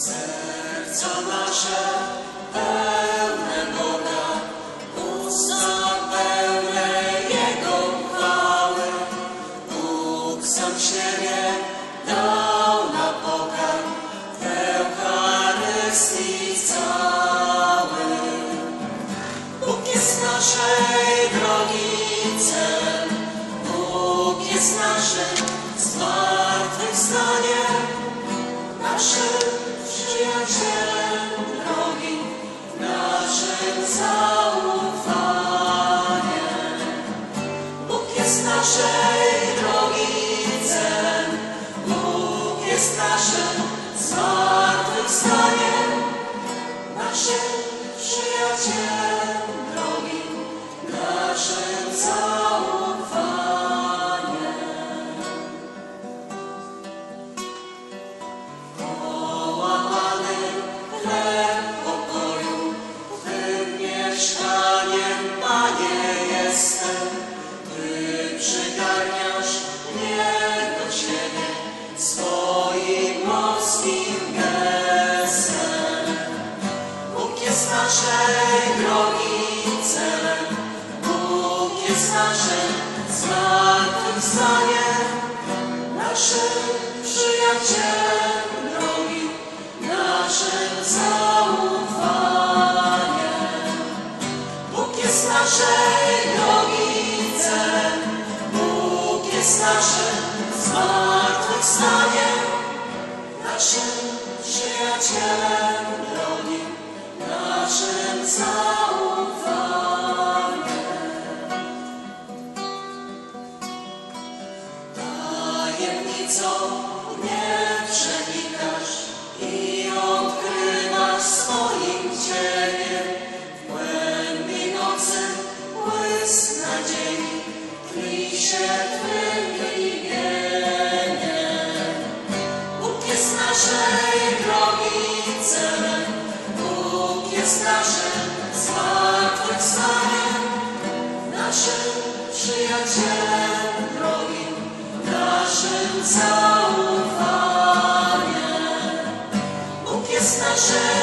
Serca nasze pełne Boga, usta pełne Jego chwały. Bóg sam siebie dał na pokarm w Eucharystii całym. Bóg jest naszej drogi jest naszym zmartwychwstaniem, naszym przyjacielem drogi, naszym zaufaniem. Jest naszej drogi celem, Bóg jest naszym zmartwychwstaniem, naszym przyjacielem drogi, naszym zaufaniem. Bóg jest naszej drogi celem, Bóg jest naszym zmartwychwstaniem, naszym przyjacielem Nie przenikasz i odkrywasz swoim cieniem. W głębi nocy błysk nadziei tli się naszym zaufaniem. Bóg jest naszej